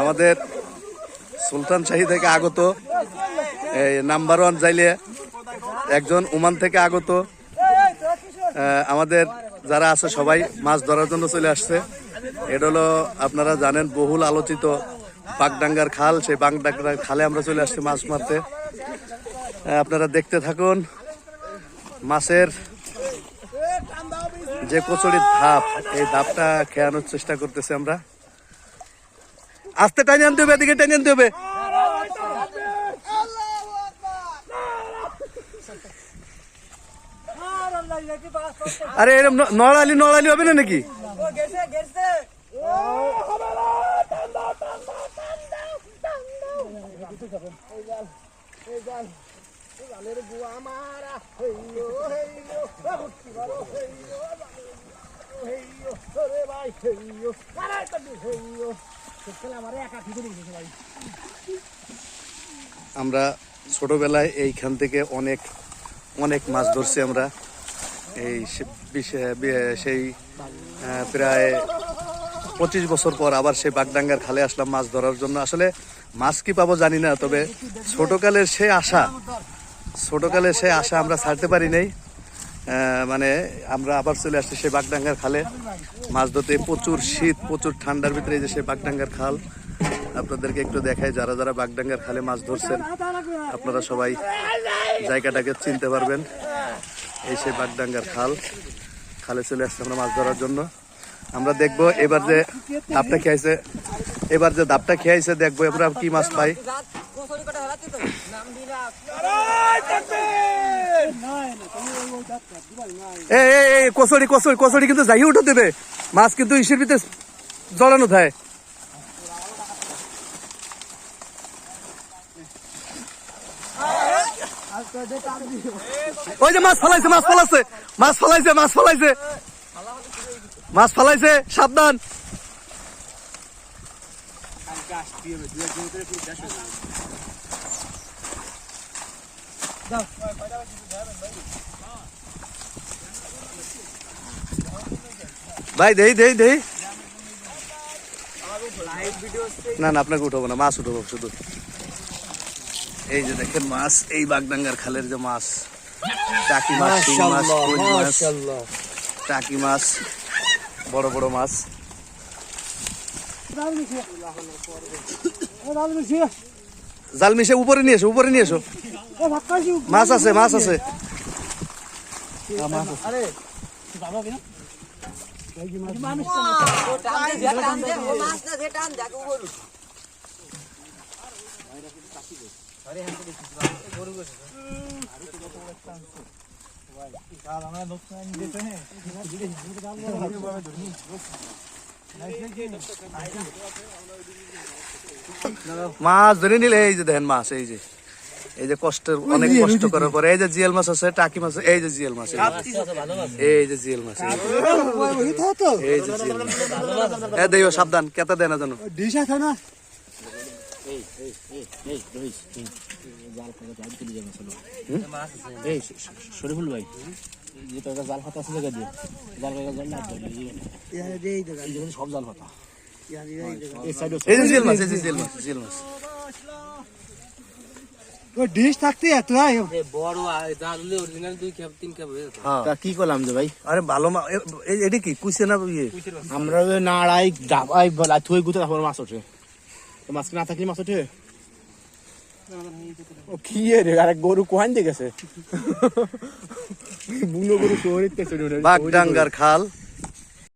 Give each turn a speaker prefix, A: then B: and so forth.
A: আমাদের সুলতান শাহী থেকে আগত, এই নাম্বার ওয়ান যাইলে একজন ওমান থেকে আগত। আমাদের যারা আছে সবাই মাছ ধরার জন্য চলে আসছে। এটা হলো আপনারা জানেন বহুল আলোচিত বাগডাঙ্গার খাল, সেই বাগডাঙ্গার খালে আমরা চলে আসছি মাছ মারতে। আপনারা দেখতে থাকুন মাছের যে কচুরির ধাপ, এই ধাপটা খেয়ানোর চেষ্টা করতেছি আমরা। আস্তে টাইনে আনতে হবে, এদিকে টাইনে আনতে হবে। আরে এরকম ন- নড়ালি নড়ালি হবে না নাকি? আমরা ছোটবেলায় এইখান থেকে অনেক অনেক মাছ ধরছি আমরা। এই সেই প্রায় পঁচিশ বছর পর আবার সেই বাগডাঙ্গার খালে আসলাম মাছ ধরার জন্য। আসলে মাছ কি পাবো জানি না, তবে ছোটকালের সে আশা, ছোটকালের সে আশা আমরা ছাড়তে পারি নাই। মানে আমরা আবার চলে আসছি সেই বাগডাঙ্গার খালে। মাছ ধরতে প্রচুর শীত প্রচুর ঠান্ডার ভিতরে এই যে সেই বাগডাঙ্গার খাল। আপনাদেরকে একটু দেখায় যারা যারা বাগডাঙ্গার খালে মাছ ধরছেন আপনারা সবাই জায়গাটাকে চিনতে পারবেন। এই সেই বাগডাঙ্গার খাল খালে চলে আসছে আমরা মাছ ধরার জন্য। আমরা দেখব এবার যে দাপটা খেয়েছে এবার যে দাপটা খেয়েছে দেখব আমরা কি মাছ পাই এই এই কচুরি কচুরি কচুরি কিন্তু যাই উঠে দেবে। মাছ কিন্তু ইসের ভিতরে জড়ানো থাকে। ওই যে মাছ ফলাইছে মাছ ফলাইছে মাছ ফলাইছে মাছ ফলাইছে। মাছ ফলাইছে, সাবধান। ভাই দেই দেই দেই। না না আপনাকে উঠাবো না মাছ উঠাবো শুধু। এই যে দেখেন মাছ এই বাগডাঙ্গার খালের যে মাছ টাকি মাছ শিং মাছ কই মাছ টাকি মাছ বড় বড় মাছ। জাল মিশে উপরে নিয়ে এসো উপরে নিয়ে এসো। মাছ আছে মাছ আছে। মাছ ধরে নিলে এই যে দেখেন মাছ এই যে এই যে কষ্টের অনেক কষ্ট করার পরে এই যে জিএল মাছ আছে টাকি মাছ এই যে জিএল মাছ এই যে। এই জিএল মাছ এই যে। জিএল মাছ এ সাবধান কেতা দেয় না জানো
B: এই শরীফুল ভাই যে তোর জাল ফাতা আছে জায়গা দিয়ে। জাল কাকা জাল না সব জাল ফাতা হয়ে
C: কি করলাম যে ভাই?
A: আরে ভালো মা এটা কি? কুইছে না ইয়ে?
C: আমরা নাড়াই ডাবাই বলা গুতে মাছ ওঠে। মাছ না থাকলে মাছ ওঠে? কি রে? আরে গরু কোহান দিয়ে গেছে? বুনো গরু শহরের
A: বাগডাঙ্গার খাল।